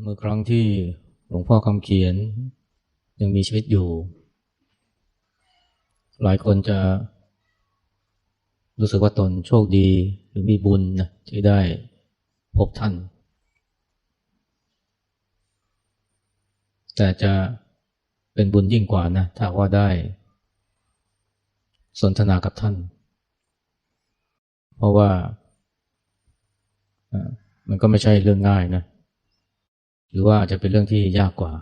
เมื่อครั้งที่หลวงพ่อคำเขียน ยังมีชีวิตอยู่ หลายคนจะรู้สึกว่าตนโชคดีหรือมีบุญนะที่ได้พบท่าน แต่จะเป็นบุญยิ่งกว่านะถ้าว่าได้ สนทนากับท่าน เพราะว่ามันก็ไม่ใช่เรื่องง่ายนะ หรือว่าอาจจะเป็นเรื่องที่ยากกว่า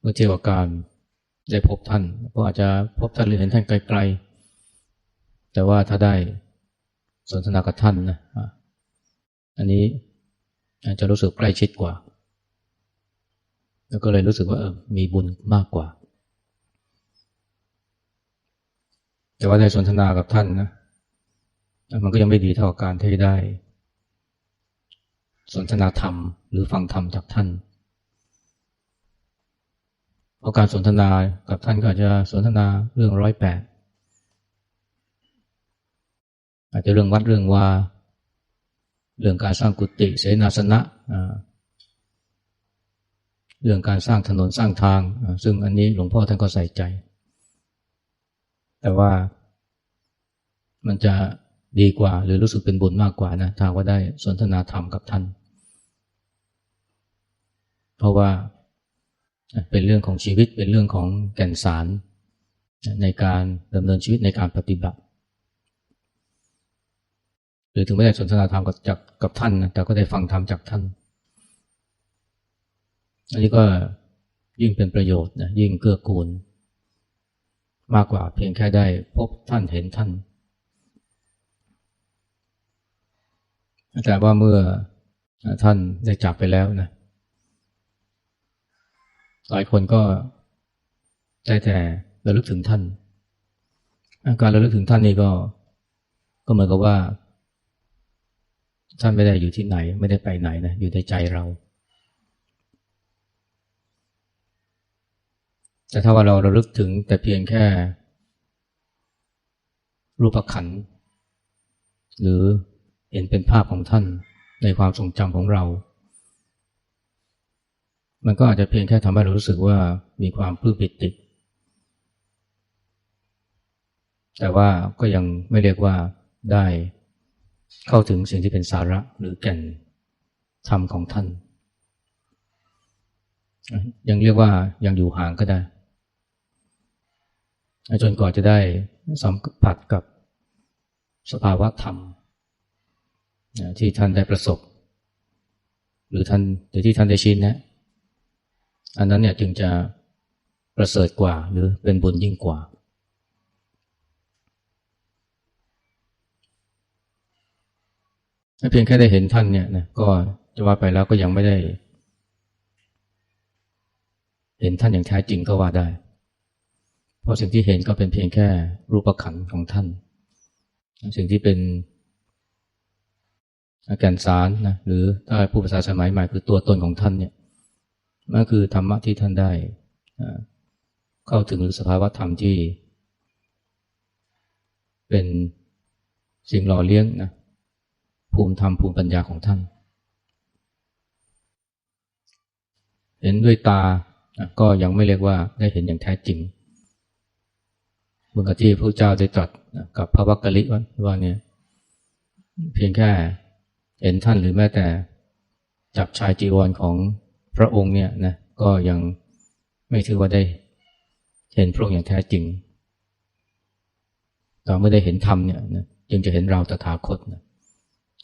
เมื่อเทียบกับการได้พบท่านเพราะอาจจะพบท่านหรือเห็นท่านไกลๆ แต่ว่าถ้าได้สนทนากับท่านนะอันนี้อาจจะรู้สึกใกล้ชิดกว่า แล้วก็เลยรู้สึกว่าออมีบุญมากกว่า แต่ว่าได้สนทนากับท่านนะมันก็ยังไม่ดีเท่าการที่ได้ สนทนาธรรมหรือฟังธรรมจากท่านเพราะการสนทนากับท่านก็อาจจะสนทนาเรื่องร้อยแปดอาจจะเรื่องวัดเรื่องว่า เรื่องการสร้างกุฏิเสนาสนะเรื่องการสร้างถนนสร้างทาง ซึ่งอันนี้หลวงพ่อท่านก็ใส่ใจ แต่ว่ามันจะดีกว่าหรือรู้สึกเป็นบุญมากกว่านะถ้าว่าได้สนทนาธรรมกับท่าน เพราะว่าเป็นเรื่องของชีวิตเป็นเรื่องของแก่นสาร ในการดำเนินชีวิตในการปฏิบัติ หรือถึงไม่ได้สนทนาธรรมกับจากกับท่านนะแต่ก็ได้ฟังธรรมจากท่าน อันนี้ก็ยิ่งเป็นประโยชน์นะยิ่งเกื้อกูล มากกว่าเพียงแค่ได้พบท่านเห็นท่านแต่ว่าเมื่อท่านได้จากไปแล้วนะ หลายคนก็ได้แต่ระลึกถึงท่านการระลึกถึงท่านนี่ก็ ก็เหมือนกับว่า ท่านไม่ได้อยู่ที่ไหน ไม่ได้ไปไหนนะอยู่ในใจเราแต่ถ้าว่าเราระลึกถึงแต่เพียงแค่ รูปขันหรือเห็นเป็นภาพของท่านในความทรงจำของเรา มันก็อาจจะเพียงแค่ทำให้เรารู้สึกว่ามีความปลื้มปิติ แต่ว่าก็ยังไม่เรียกว่าได้เข้าถึงสิ่งที่เป็นสาระหรือแก่นธรรมของท่าน ยังเรียกว่ายังอยู่ห่างก็ได้ จนกว่าจะได้สัมผัสกับสภาวะธรรม ที่ท่านได้ประสบ หรือท่านหรือที่ท่านได้ชินนะ อันนั้นเนี่ยจึงจะประเสริฐกว่าหรือเป็นบุญยิ่งกว่า เพียงแค่ได้เห็นท่านเนี่ยนะก็จะว่าไปแล้วก็ยังไม่ได้ เห็นท่านอย่างแท้จริงก็ว่าได้ เพราะสิ่งที่เห็นก็เป็นเพียงแค่รูปขันของท่าน สิ่งที่เป็นแก่นสารนะหรือถ้าผู้ภาษาสมัยใหม่คือตัวตนของท่านเนี่ย นั่นคือธรรมะที่ท่านได้เข้าถึงสภาวะธรรมที่ เป็นสิ่งหล่อเลี้ยงนะภูมิธรรมภูมิปัญญาของท่าน เห็นด้วยตาก็ยังไม่เรียกว่าได้เห็นอย่างแท้จริงเมื่อที่พระเจ้าได้ตรัสกับพระวักกะลิว่าเนี่ยเพียงแค่เห็นท่านหรือแม้แต่จับชายจีวรของ พระองค์เนี่ยนะก็ยังไม่ถือว่าได้เห็นพระองค์อย่างแท้จริงต่อเมื่อได้เห็นธรรมเนี่ยนะจึงจะเห็นเราตถาคตนะ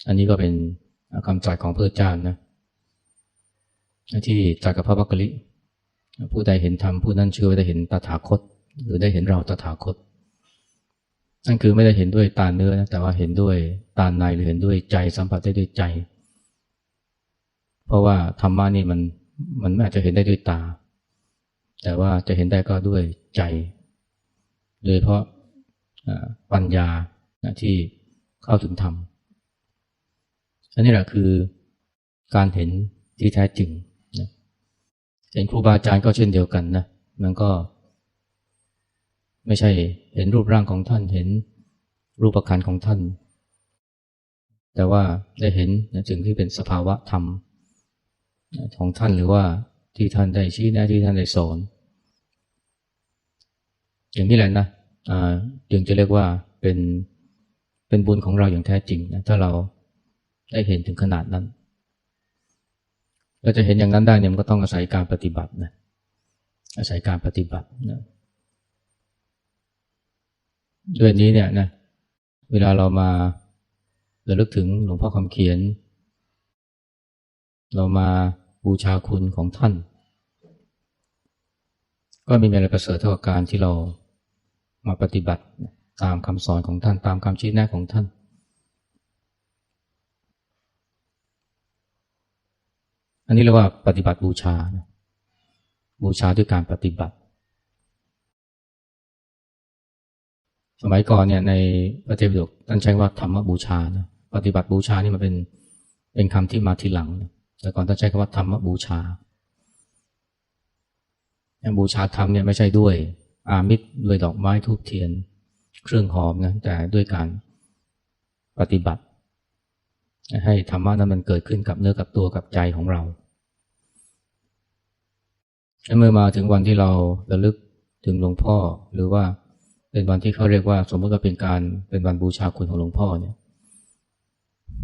อันนี้ก็เป็นคำจัดของพระเจ้านะที่จัดกับพระบักกลิผู้ใดเห็นธรรมผู้นั้นเชื่อว่าได้เห็นตถาคต หรือได้เห็นเราตถาคต นั่นคือไม่ได้เห็นด้วยตาเนื้อนะแต่ว่าเห็นด้วยตาในหรือเห็นด้วยใจสัมผัสได้ด้วยใจ เพราะว่าธรรมะนี่มันมันไม่อาจจะเห็นได้ด้วยตา แต่ว่าจะเห็นได้ก็ด้วยใจ โดยเพราะปัญญาที่เข้าถึงธรรม อันนี้แหละคือการเห็นที่แท้จริงนะเห็นครูบาอาจารย์ก็เช่นเดียวกันนะ มันก็ ไม่ใช่เห็นรูปร่างของท่าน เห็นรูปประคันของท่าน แต่ว่าได้เห็นสิ่งที่เป็นสภาวะธรรม ของท่านหรือว่าที่ท่านได้ชี้แนะที่ท่านได้สอน อย่างนี้แหละนะจึงจะเรียกว่าเป็นเป็นบุญของเราอย่างแท้จริงนะถ้าเราได้เห็นถึงขนาดนั้นเราจะเห็นอย่างนั้นได้เนี่ยมันก็ต้องอาศัยการปฏิบัตินะอาศัยการปฏิบัตินะด้วยนี้เนี่ยนะเวลาเรามาระลึกถึงหลวงพ่อคำเขียน เรามาบูชาคุณของท่าน ก็มีอะไรประเสริฐเท่ากับการที่เรามาปฏิบัติตามคำสอนของท่านตามคำชี้แนะของท่าน อันนี้เรียกว่าปฏิบัติบูชา บูชาด้วยการปฏิบัติ สมัยก่อนเนี่ยในพระเทวดกท่านใช้ว่าธรรมบูชานะปฏิบัติบูชานี่มันเป็นเป็นคำที่มาทีหลัง แต่ก่อนท่านใช้คำว่าธรรมบูชาบูชาธรรมเนี่ยไม่ใช่ด้วยอามิตรด้วยดอกไม้ทูบเทียน เครื่องหอมนะแต่ด้วยการปฏิบัติ ให้ธรรมะนั้นมันเกิดขึ้นกับเนื้อกับตัวกับใจของเราเมื่อมาถึงวันที่เราระลึกถึงหลวงพ่อหรือว่าเป็นวันที่เขาเรียกว่า สมมติว่าเป็นการเป็นวันบูชาคุณของหลวงพ่อเนี่ย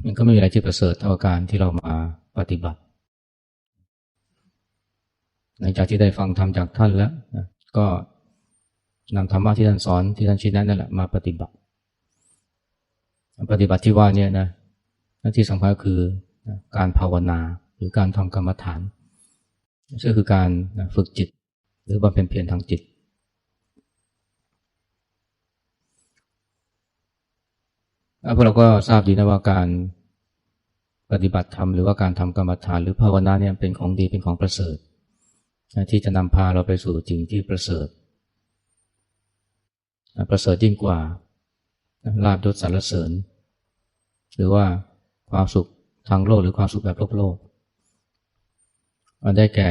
มันก็ไม่มีอะไรที่ประเสริฐเท่าการที่เรามาปฏิบัติ หลังจากที่ได้ฟังธรรมจากท่านแล้วก็นำธรรมะที่ท่านสอนที่ท่านชี้แนะนั่นแหละมาปฏิบัติ ปฏิบัติที่ว่าเนี่ยนะหน้าที่สำคัญคือการภาวนาหรือการทำกรรมฐานซึ่งคือการฝึกจิต หรือบำเพ็ญเพียรทางจิต พวกเราก็ทราบดีนะว่าการปฏิบัติธรรมหรือว่าการทำกรรมฐานหรือภาวนาเนี่ยเป็นของดีเป็นของประเสริฐ ที่จะนำพาเราไปสู่จริงที่ประเสริฐ ประเสริฐยิ่งกว่าลาบยศสรรเสริญ หรือว่าความสุขทางโลกหรือความสุขแบบโลกโลกมันได้แก่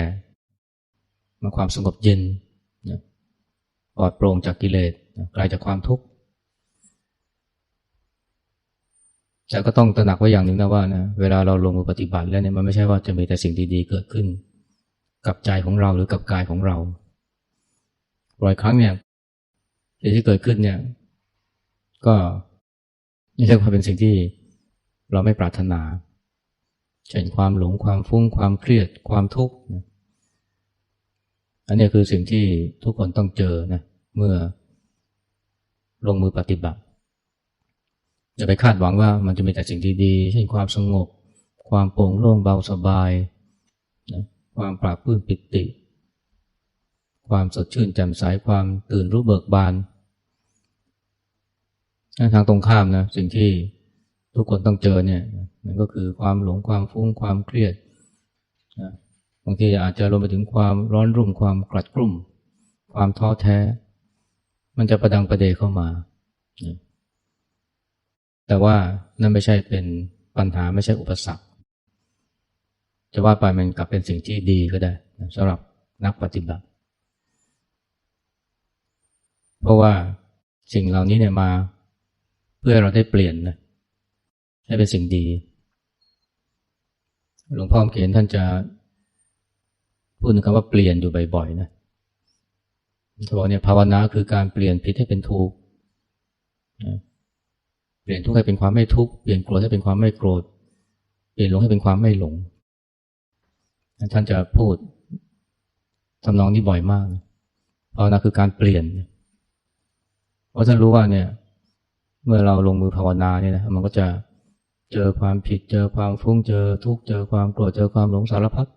มาความสงบเย็นปลอดโปร่งจากกิเลสไกลจากความทุกข์ แต่ก็ต้องตระหนักไว้อย่างหนึ่งนะว่านะเวลาเราลงมือปฏิบัติแล้วเนี่ยมันไม่ใช่ว่าจะมีแต่สิ่งดีๆเกิดขึ้น กับใจของเราหรือกับกายของเราบ่อยครั้งเนี่ยสิ่งที่เกิดขึ้นเนี่ย ก็ไม่ใช่ควาเป็นสิ่งที่เราไม่ปรารถนาเช่นความหลงความฟุ้งความเครียดความทุกข์อันนี้คือสิ่งที่ทุกคนต้องเจอนะเมื่อลงมือปฏิบัติ จะไปคาดหวังว่ามันจะมีแต่สิ่งดีๆเช่นความสงบ ความโปร่งโล่งเบาสบายนะความปราบปื้มปิติ ความสดชื่นแจ่มใสความตื่นรู้เบิกบานทางตรงข้ามนะสิ่งที่ทุกคนต้องเจอเนี่ยมันก็คือความหลงความฟุ้งความเครียดบางทีอาจจะรวมไปถึงความร้อนรุ่มความกลัดกลุ่ม ความท้อแท้ มันจะประดังประเดเข้ามา แต่ว่านั่นไม่ใช่เป็นปัญหาไม่ใช่อุปสรรค จะว่าไปมันกลับเป็นสิ่งที่ดีก็ได้สำหรับนักปฏิบัติ เพราะว่าสิ่งเหล่านี้เนี่ยมาเพื่อเราได้เปลี่ยนนะให้เป็นสิ่งดี หลวงพ่อเขียนท่านจะพูดถึงคำว่าเปลี่ยนอยู่บ่อยๆนะเขานบอกเนี่ยภาวนาคือการเปลี่ยนผิดให้เป็นถูกเป ลี่ยนทุกข์ให้เป็นความไม่ทุกข์เปลี่ยนโกรธให้เป็นความไม่โกรธ เปลี่ยนหลงให้เป็นความไม่หลง ท่านจะพูดทำนองนี้บ่อยมากภาวนาคือการเปลี่ยน เพราะท่านรู้ว่าเนี่ย เมื่อเราลงมือภาวนาเนี่ยนะมันก็จะเจอความผิดเจอความฟุ้งเจอทุกข์เจอความโกรธเจอความหลงสารพัด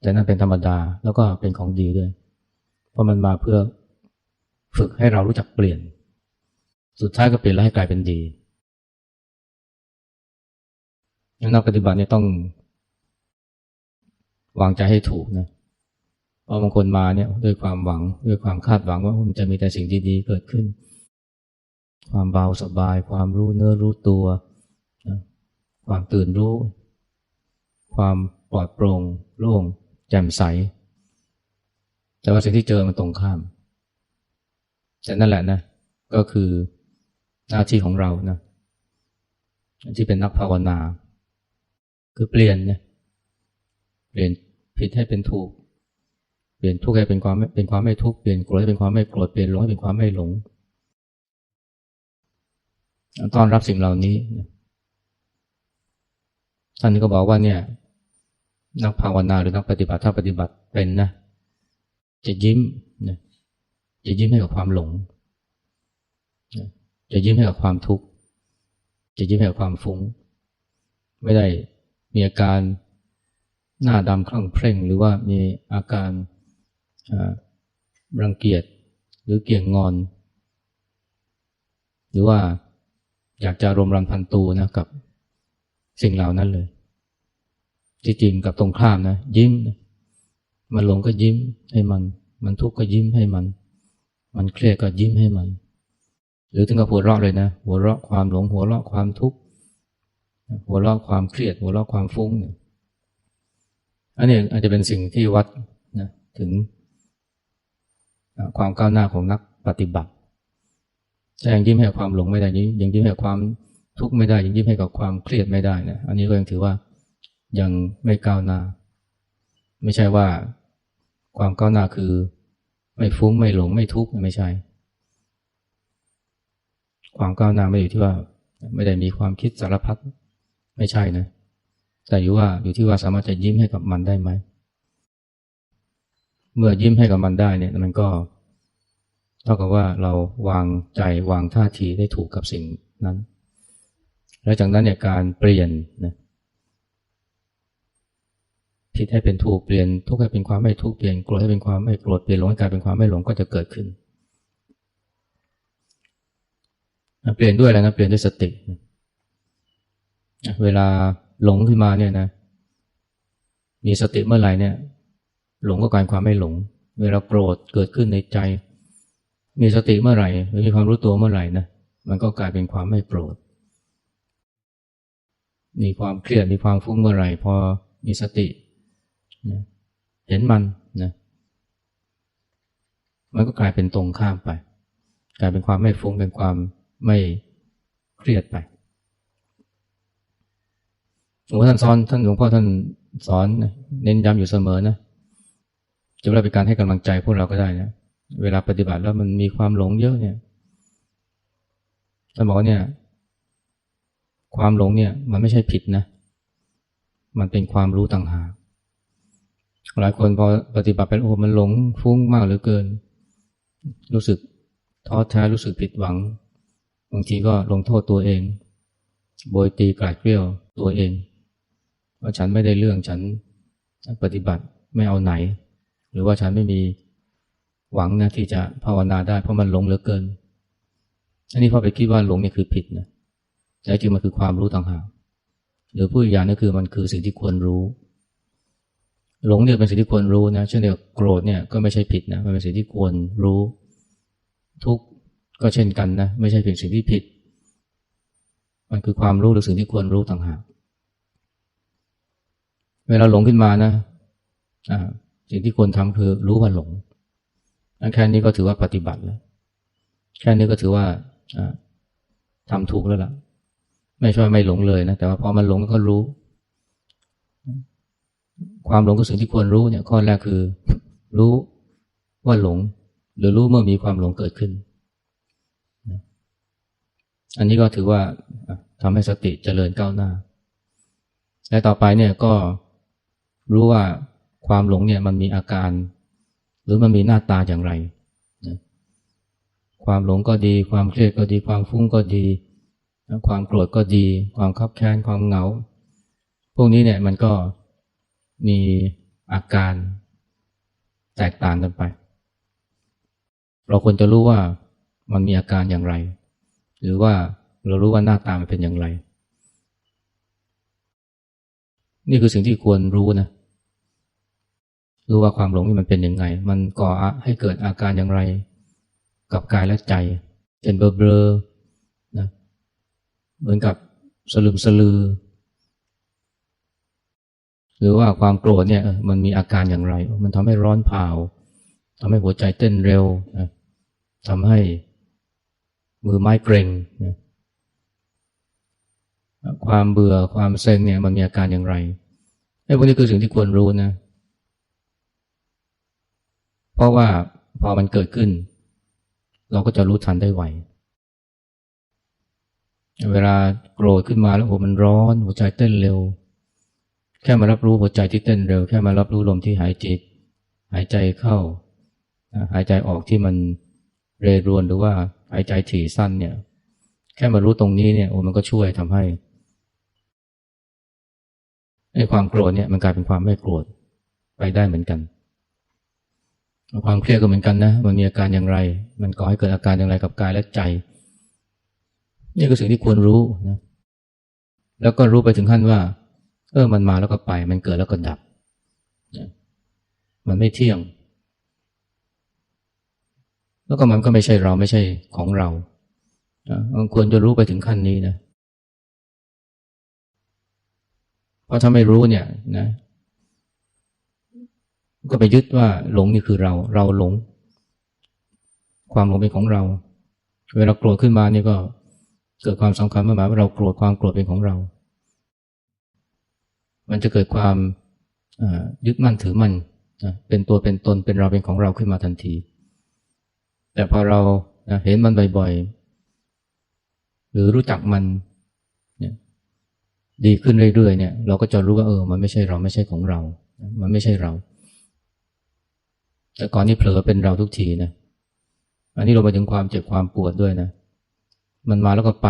แต่นั่นเป็นธรรมดาแล้วก็เป็นของดีด้วย เพราะมันมาเพื่อฝึกให้เรารู้จักเปลี่ยน สุดท้ายก็เปลี่ยนแล้วให้กลายเป็นดีนักปฏิบัติเนี่ยต้อง วางใจให้ถูกนะเพราะบางคนมาเนี่ยด้วยความหวังด้วยความคาดหวังว่ามันจะมีแต่สิ่งดีๆเกิดขึ้น ความเบาสบาย ความรู้เนื้อรู้ตัว ความตื่นรู้ ความปลอดโปร่งโล่งแจ่มใส แต่ว่าสิ่งที่เจอมันตรงข้ามแต่นั่นแหละนะ ก็คือ หน้าที่ของเรานะที่เป็นนักภาวนา คือเปลี่ยนเนี่ยเปลี่ยนผิดให้เป็นถูก เปลี่ยนทุกข์ให้เป็นความเป็นความไม่ทุกข์เปลี่ยนโกรธให้เป็นความไม่โกรธเปลี่ยนหลงให้เป็นความไม่หลงตอนรับสิ่งเหล่านี้ท่านนี้ก็บอกว่าเนี่ย นักภาวนาหรือนักปฏิบัติถ้าปฏิบัติเป็นนะจะยิ้มนะจะยิ้มให้กับความหลง จะยิ้มให้กับความทุกข์จะยิ้มให้กับความฟุง้ง ไม่ได้มีอาการหน้าดำคลั่งเคร่ง หรือว่ามีอาการรังเกียจหรือเกี่ยงงอน หรือว่าอยากจะรมรันพันตูนะกับสิ่งเหล่านั้นเลย ที่จริงกับตรงข้ามนะ ยิ้ม มันหลงก็ยิ้มให้มัน มันทุกข์ก็ยิ้มให้มัน มันเครียดก็ยิ้มให้มัน หรือถึงกับหัวเราะเลยนะ หัวเราะความหลงหัวเราะความทุกข์หัวเราะความเครียด หัวเราะความฟุ้งเนี่ยอันนี้อาจจะเป็นสิ่งที่วัดนะถึง ความก้าวหน้าของนักปฏิบัติจะยังยิ้มให้ความหลงไม่ได้ยังยิ้มให้ความทุกข์ไม่ได้ยังยิ้มให้กับความเครียดไม่ได้นะอันนี้ก็ยังถือว่ายังไม่ก้าวหน้า ไม่ใช่ว่าความก้าวหน้าคือ ไม่ฟุ้งไม่หลงไม่ทุกข์ไม่ใช่ ความก้าวหน้าไม่อยู่ที่ว่า ไม่ได้มีความคิดสารพัดไม่ใช่นะ แต่อยู่ว่าอยู่ที่ว่าสามารถจะยิ้มให้กับมันได้ไหม เมื่อยิ้มให้กับมันได้เนี่ยมันก็เท่ากับว่าเราวางใจวางท่าทีได้ถูกกับสิ่งนั้น แล้วจากนั้นเนี่ยการเปลี่ยนนะผิดให้เป็นถูกเปลี่ยนทุกข์ให้เป็นความไม่ทุกข์เปลี่ยนโกรธให้เป็นความไม่โกรธเปลี่ยนหลงให้กลายเป็นความไม่หลงก็จะเกิดขึ้น เปลี่ยนด้วยอะไรนะเปลี่ยนด้วยสติเวลาหลงขึ้นมาเนี่ยนะ มีสติเมื่อไหร่เนี่ย หลงก็กลายความไม่หลง เวลาโกรธเกิดขึ้นในใจ มีสติเมื่อไหร่หรือมีความรู้ตัวเมื่อไหร่นะมันก็กลายเป็นความไม่โกรธมีความเครียดมีความฟุ้งเมื่อไหร่ พอมีสตินะเห็นมันนะมันก็กลายเป็นตรงข้ามไป กลายเป็นความไม่ฟุ้งเป็นความ ไม่เครียดไปหลวงพ่อท่านสอนท่านหลวงพ่อท่านสอนเน้นย้ำอยู่เสมอนะจะว่าเป็นการให้กำลังใจพวกเราก็ได้นะเวลาปฏิบัติแล้วมันมีความหลงเยอะเนี่ยท่านบอกว่าเนี่ย ความหลงเนี่ย มันไม่ใช่ผิดนะ มันเป็นความรู้ต่างหากหลายคนพอปฏิบัติไปโอ้มันหลงฟุ้งมากเหลือเกิน รู้สึกท้อแท้รู้สึกผิดหวัง บางทีก็ลงโทษตัวเอง โบยตีกลาดเกลียวตัวเอง ว่าฉันไม่ได้เรื่องฉันปฏิบัติไม่เอาไหน หรือว่าฉันไม่มีหวังนะที่จะภาวนาได้เพราะมันหลงเหลือเกิน อันนี้พอไปคิดว่าหลงนี่คือผิดนะแต่จริงมันคือความรู้ต่างหากหรือผู้อย่างนี่คือมันคือสิ่งที่ควรรู้ หลงเนี่ยเป็นสิ่งที่ควรรู้นะเช่นเดียวโกรธเนี่ยก็ไม่ใช่ผิดนะมันเป็นสิ่งที่ควรรู้ ทุก ก็เช่นกันนะไม่ใช่เป็นสิ่งที่ผิด มันคือความรู้หรือสิ่งที่ควรรู้ต่างหาก เวลาหลงขึ้นมานะสิ่งที่ควรทำคือรู้ว่าหลงแค่นี้ก็ถือว่าปฏิบัติแล้วแค่นี้ก็ถือว่าทำถูกแล้วล่ะ ไม่ใช่ไม่หลงเลยนะแต่ว่าพอมันหลงก็รู้ ความหลงก็สิ่งที่ควรรู้เนี่ยข้อแรกคือ รู้ว่าหลง หรือรู้เมื่อมีความหลงเกิดขึ้น อันนี้ก็ถือว่าทำให้สติเจริญก้าวหน้า และต่อไปเนี่ยก็รู้ว่าความหลงเนี่ยมันมีอาการ หรือมันมีหน้าตาอย่างไรความหลงก็ดี ความเครียดก็ดี ความฟุ้งก็ดี ความโกรธก็ดี ความขับแค้นความเหงา พวกนี้เนี่ยมันก็มีอาการแตกต่างกันไป เราควรจะรู้ว่ามันมีอาการอย่างไร หรือว่าเรารู้ว่าหน้าตามันเป็นอย่างไร นี่คือสิ่งที่ควรรู้นะ รู้ว่าความหลงนี่มันเป็นยังไง มันก่อให้เกิดอาการอย่างไร กับกายและใจ เป็นเบลอๆนะเหมือนกับสลึมสลือ หรือว่าความโกรธเนี่ยมันมีอาการอย่างไร มันทำให้ร้อนเผาทำให้หัวใจเต้นเร็วนะทำให้ มือไม้เกร็งนะความเบื่อความเซ็งเนี่ยมันมีอาการอย่างไรไอ้พวกนี้คือสิ่งที่ควรรู้นะ เพราะว่าพอมันเกิดขึ้น เราก็จะรู้ทันได้ไวเวลาโกรธขึ้นมาแล้วโอ้มันร้อน หัวใจเต้นเร็ว แค่มารับรู้หัวใจที่เต้นเร็ว แค่มารับรู้ลมที่หายใจหายใจเข้า หายใจออกที่มันเรรวนหรือว่า หายใจถี่สั้นเนี่ย แค่มารู้ตรงนี้เนี่ยโอ้มันก็ช่วยทำให้ไอ้ความโกรธเนี่ยมันกลายเป็นความไม่โกรธไปได้เหมือนกัน ความเครียดก็เหมือนกันนะมันมีอาการอย่างไร มันก่อให้เกิดอาการอย่างไรกับกายและใจ นี่คือสิ่งที่ควรรู้นะแล้วก็รู้ไปถึงขั้นว่า เออมันมาแล้วก็ไป มันเกิดแล้วก็ดับ มันไม่เที่ยง แล้วก็มันก็ไม่ใช่เราไม่ใช่ของเราควรจะรู้ไปถึงขั้นนี้นะ เพราะถ้าไม่รู้เนี่ยนะ ก็ไปยึดว่าหลงนี่คือเรา เราหลง ความหลงเป็นของเรา เวลาโกรธขึ้นมานี่ก็เกิดความสำคัญหมายว่าเราโกรธความโกรธเป็นของเรา มันจะเกิดความยึดมั่นถือมั่นเป็นตัวเป็นตนเป็นเราเป็นของเราขึ้นมาทันที แต่พอเราเห็นมันบ่อยๆ หรือรู้จักมันดีขึ้นเรื่อยๆเนี่ย เราก็จะรู้ว่าเออ มันไม่ใช่เราไม่ใช่ของเรา มันไม่ใช่เรา แต่ก่อนนี้เผลอเป็นเราทุกทีนะอันนี้เราไปถึงความเจ็บความปวดด้วยนะ มันมาแล้วก็ไป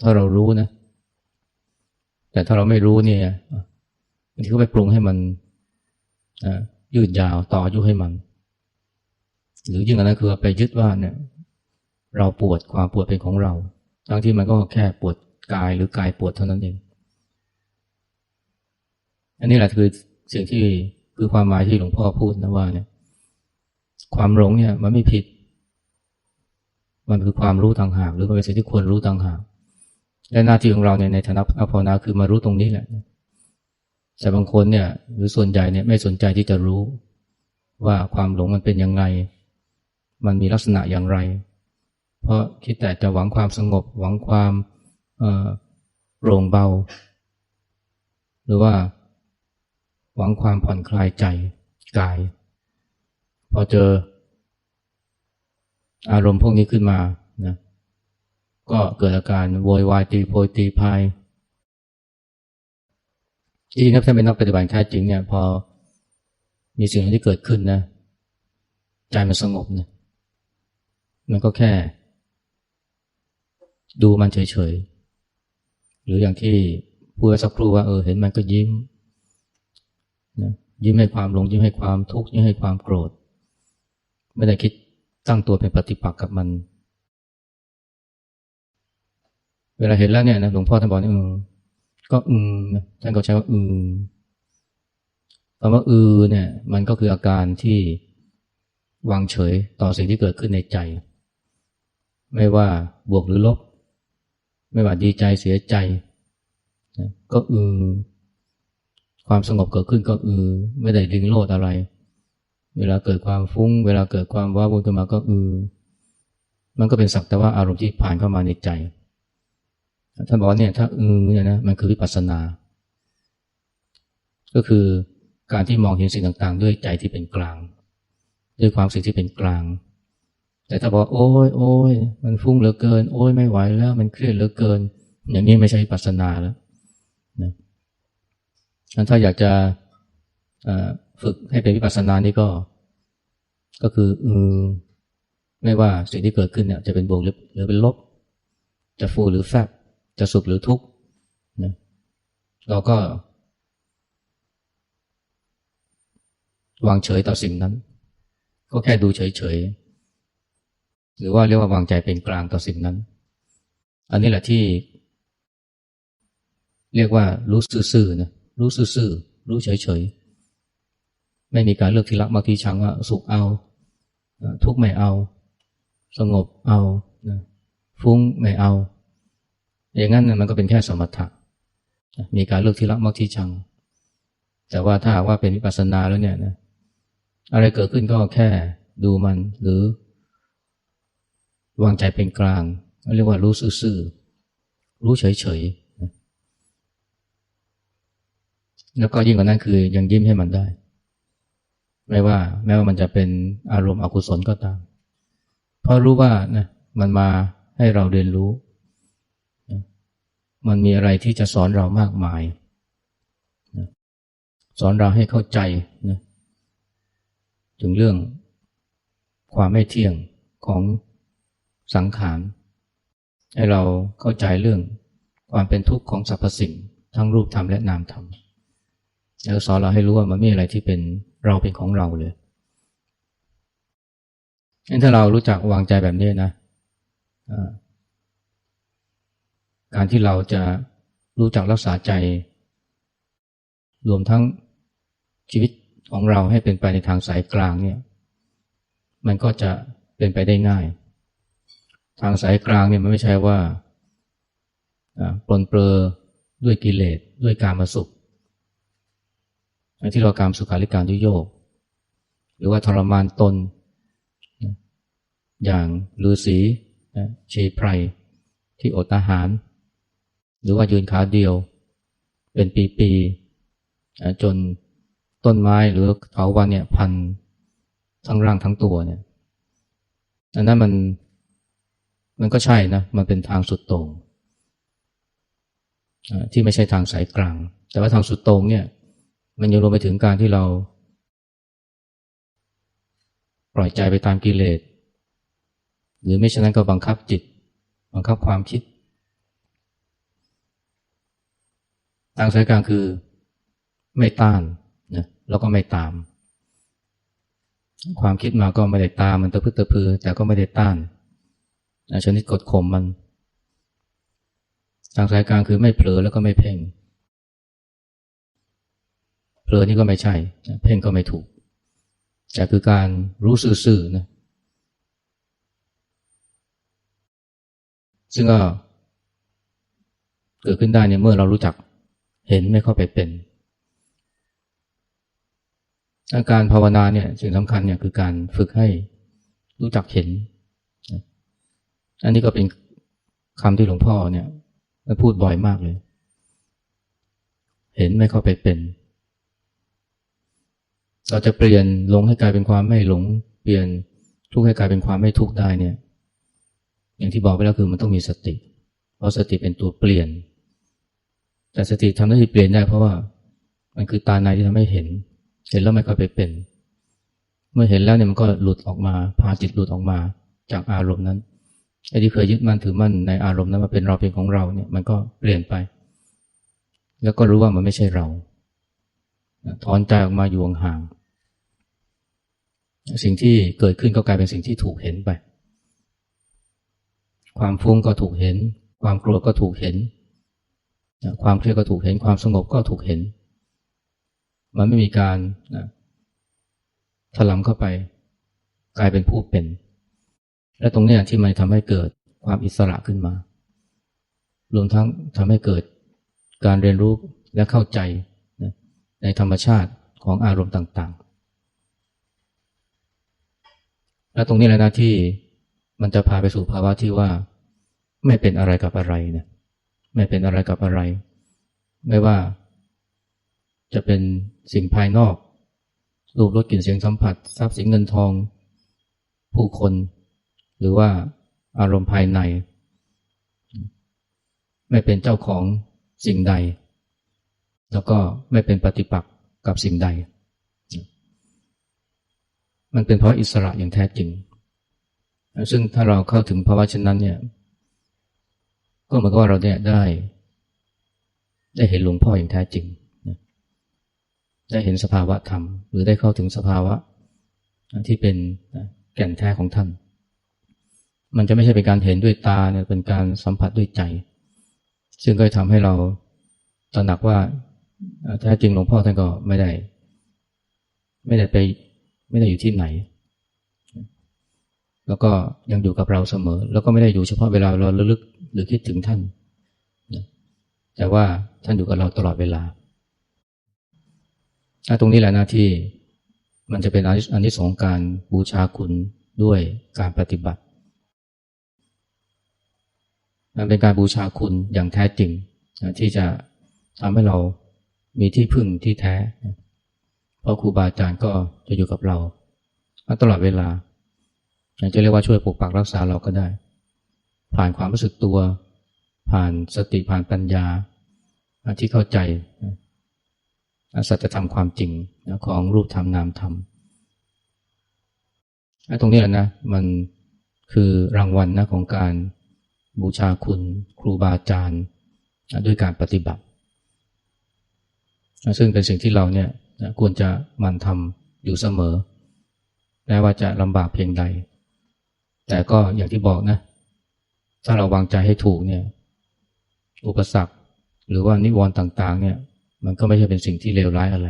ถ้าเรารู้นะ แต่ถ้าเราไม่รู้เนี่ยบางทีก็ไปปรุงให้มันยืดยาวต่ออายุให้มัน หรือยิ่งอันนั้นคือไปยึดว่าเนี่ยเราปวดความปวดเป็นของเรา ทั้งที่มันก็แค่ปวดกายหรือกายปวดเท่านั้นเอง อันนี้แหละคือสิ่งที่คือความหมายที่หลวงพ่อพูดนะว่าเนี่ย ความหลงเนี่ยมันไม่ผิด มันคือความรู้ต่างหากหรือมันเป็นสิ่งที่ควรรู้ต่างหากและหน้าที่ของเราเนี่ยในฐานะอภาวนาคือมารู้ตรงนี้แหละแต่บางคนเนี่ยหรือส่วนใหญ่เนี่ยไม่สนใจที่จะรู้ว่าความหลงมันเป็นยังไง มันมีลักษณะอย่างไร เพราะคิดแต่จะหวังความสงบ หวังความโปร่งเบา หรือว่า หวังความผ่อนคลายใจกาย พอเจอ อารมณ์พวกนี้ขึ้นมานะก็เกิดอาการโวยวายตีโพยตีพายจริงครับถ้าเป็นนักปฏิบัติแท้จริงเนี่ยพอมีสิ่งที่เกิดขึ้นนะ ใจมันสงบนะ มันก็แค่ ดูมันเฉยๆ หรืออย่างที่พูดสักครู่ว่าเออเห็นมันก็ยิ้มนะยิ้มให้ความหลงยิ้มให้ความทุกข์ยิ้มให้ความโกรธ ไม่ได้คิดตั้งตัวเป็นปฏิปักษ์กับมัน เวลาเห็นแล้วเนี่ยนะหลวงพ่อท่านบอกนี่ก็อืมท่านก็ใช้ว่าอืมคำว่าอือเนี่ย มันก็คืออาการที่วางเฉยต่อสิ่งที่เกิดขึ้นในใจ ไม่ว่าบวกหรือลบ ไม่ว่าดีใจเสียใจก็อือ ความสงบเกิดขึ้นก็อือ ไม่ได้ดึงโลดอะไร เวลาเกิดความฟุง้ง เวลาเกิดความว้าวุ่นขึ้นมาก็อือ มันก็เป็นสักแต่ว่าอารมณ์ที่ผ่านเข้ามาในใจท่านบอกเนี่ยถ้าอือเนี่ยนะมันคือวิปัสสนา ก็คือการที่มองเห็นสิ่งต่างๆ ด้วยใจที่เป็นกลาง ด้วยความสิ่งที่เป็นกลาง แต่ถ้าบอกโอ้ยโอ้ยมันฟุ้งเหลือเกิน โอ้ยไม่ไหวแล้ว มันเครียดเหลือเกิน อย่างนี้ไม่ใช่ปัสนาแล้วนะถ้าอยากจะฝึกให้เป็นวิปัสสนานี่ก็ ก็คืออือไม่ว่าสิ่งที่เกิดขึ้นเนี่ยจะเป็นบวกหรือหรือเป็นลบ จะฟูหรือแฟบจะสุขหรือทุกข์นะเราก็ วางเฉยต่อสิ่งนั้น ก็แค่ดูเฉยๆ หรือว่าเรียกว่าวางใจเป็นกลางต่อสิ่งนั้น อันนี้แหละที่ เรียกว่ารู้ซื่อๆนะรู้ซื่อๆรู้เฉยๆไม่มีการเลือกที่รักมาที่ชังว่าสุขเอา ทุกข์ไม่เอา สงบเอาฟุ้งไม่เอา อย่างนั้นมันก็เป็นแค่สมถะมีการเลือกที่รักมักที่ชัง แต่ว่าถ้าว่าเป็นวิปัสสนาแล้วเนี่ยนะอะไรเกิดขึ้นก็แค่ดูมันหรือ วางใจเป็นกลาง เรียกว่ารู้ซื่อๆรู้เฉยๆแล้วก็ยิ่งกว่านั้นคือยังยิ้มให้มันได้ ไม่ว่าแม้ว่ามันจะเป็นอารมณ์อกุศลก็ตาม เพราะรู้ว่านะมันมาให้เราเรียนรู้ มันมีอะไรที่จะสอนเรามากมาย สอนเราให้เข้าใจนะถึงเรื่องความไม่เที่ยงของ สังขารให้เราเข้าใจเรื่องความเป็นทุกข์ของสรรพสิ่ง ทั้งรูปธรรมและนามธรรมแล้วสอนเราให้รู้ว่ามันไม่มีอะไรที่เป็นเราเป็นของเราเลยถ้าเรารู้จักวางใจแบบนี้นะการที่เราจะรู้จักรักษาใจ รวมทั้งชีวิตของเราให้เป็นไปในทางสายกลางเนี่ย มันก็จะเป็นไปได้ง่าย ทางสายกลางเนี่ยมันไม่ใช่ว่าปลนเปลือด้วยกิเลสด้วยการมาสุขที่เราการสุขาริการทุโยกหรือว่าทรมานตน อย่างลือสีชีไพรที่อดอาหาร หรือว่ายืนขาเดียว เป็นปีๆจนต้นไม้หรือเถาวันเนี่ยพันทั้งร่างทั้งตัวเนี่ยอันนั้นมัน มันก็ใช่นะมันเป็นทางสุดตรงที่ไม่ใช่ทางสายกลาง แต่ว่าทางสุดตรงเนี่ย มันยังรวมไปถึงการที่เรา ปล่อยใจไปตามกิเลสหรือไม่ฉะนั้นก็บังคับจิต บังคับความคิด ทางสายกลางคือไม่ต้านนะแล้วก็ไม่ตาม ความคิดมาก็ไม่ได้ตามมันตะพึตะพือแต่ก็ไม่ได้ต้าน ชนิดกดข่มมันทางสายกลางคือไม่เผลอแล้วก็ไม่เพ่งเผลอนี่ก็ไม่ใช่ เพ่งก็ไม่ถูก แต่คือการรู้สื่อๆนะซึ่งก็เกิดขึ้นได้เนี่ยเมื่อเรารู้จักเห็นไม่เข้าไปเป็นอาการภาวนาเนี่ยสิ่งสำคัญเนี่ยคือการฝึกให้รู้จักเห็น อันนี้ก็เป็นคำที่หลวงพ่อเนี่ยพูดบ่อยมากเลย เห็นไม่เข้าไปเป็น เราจะเปลี่ยนหลงให้กลายเป็นความไม่หลง เปลี่ยนทุกข์ให้กลายเป็นความไม่ทุกข์ได้เนี่ย อย่างที่บอกไปแล้วคือมันต้องมีสติ เพราะสติเป็นตัวเปลี่ยน แต่สติทำหน้าที่เปลี่ยนได้เพราะว่า มันคือตาในที่ทำให้เห็น เห็นแล้วไม่ค่อยไปเป็น เมื่อเห็นแล้วเนี่ยมันก็หลุดออกมา พาจิตหลุดออกมาจากอารมณ์นั้น ไอ้ที่เคยยึดมั่นถือมั่นในอารมณ์นั้นมาเป็นเราเป็นของเราเนี่ยมันก็เปลี่ยนไป แล้วก็รู้ว่ามันไม่ใช่เรา ถอนใจออกมาอยู่ห่างสิ่งที่เกิดขึ้นก็กลายเป็นสิ่งที่ถูกเห็นไป ความฟุ้งก็ถูกเห็น ความโกรธก็ถูกเห็น ความเครียดก็ถูกเห็น ความสงบก็ถูกเห็น มันไม่มีการถลำเข้าไป กลายเป็นผู้เป็น และตรงนี้ที่มันทำให้เกิดความอิสระขึ้นมารวมทั้งทำให้เกิดการเรียนรู้และเข้าใจในธรรมชาติของอารมณ์ต่าง ๆ และตรงนี้แหละนะที่มันจะพาไปสู่ภาวะที่ว่า ไม่เป็นอะไรกับอะไรนะไม่เป็นอะไรกับอะไร ไม่ว่า จะเป็นสิ่งภายนอกรูปรสกลิ่นเสียงสัมผัส ทรัพย์สินเงินทอง ผู้คน หรือว่าอารมณ์ภายใน ไม่เป็นเจ้าของสิ่งใด แล้วก็ไม่เป็นปฏิปักษ์กับสิ่งใด มันเป็นเพราะอิสระอย่างแท้จริง ซึ่งถ้าเราเข้าถึงภาวะเช่นนั้นเนี่ย ก็เหมือนกับว่าเราเนี่ยได้ ได้เห็นหลวงพ่ออย่างแท้จริง ได้เห็นสภาวะธรรม หรือได้เข้าถึงสภาวะที่เป็นแก่นแท้ของท่าน มันจะไม่ใช่เป็นการเห็นด้วยตาเนี่ยเป็นการสัมผัสด้วยใจ ซึ่งก็ทำให้เราตระหนักว่าแท้จริงหลวงพ่อท่านก็ไม่ได้ ไม่ได้ไปไม่ได้อยู่ที่ไหน แล้วก็ยังอยู่กับเราเสมอ แล้วก็ไม่ได้อยู่เฉพาะเวลาเราระลึกหรือคิดถึงท่านแต่ว่าท่านอยู่กับเราตลอดเวลาตรงนี้แหละหน้าที่มันจะเป็นอันที่สองการบูชาคุณด้วยการปฏิบัติ เป็นการบูชาคุณอย่างแท้จริงที่จะทำให้เรามีที่พึ่งที่แท้ เพราะครูบาอาจารย์ก็จะอยู่กับเราตลอดเวลาจะเรียกว่าช่วยปกปักรักษาเราก็ได้ ผ่านความรู้สึกตัว ผ่านสติผ่านปัญญาที่เข้าใจสัจธรรมความจริงของรูปธรรมนามธรรมตรงนี้แหละนะมันคือรางวัลนะของการ บูชาคุณครูบาอาจารย์ด้วยการปฏิบัติ ซึ่งเป็นสิ่งที่เราเนี่ยควรจะมันทำอยู่เสมอแม้ว่าจะลำบากเพียงใด แต่ก็อย่างที่บอกนะ ถ้าเราวางใจให้ถูกเนี่ย อุปสรรคหรือว่านิวรณ์ต่าง ๆ เนี่ย มันก็ไม่ใช่เป็นสิ่งที่เลวร้ายอะไร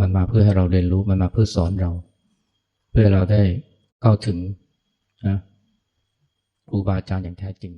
มันมาเพื่อให้เราเรียนรู้ มันมาเพื่อสอนเรา เพื่อเราได้เข้าถึงนะ ครูบาอาจารย์อย่างแท้จริง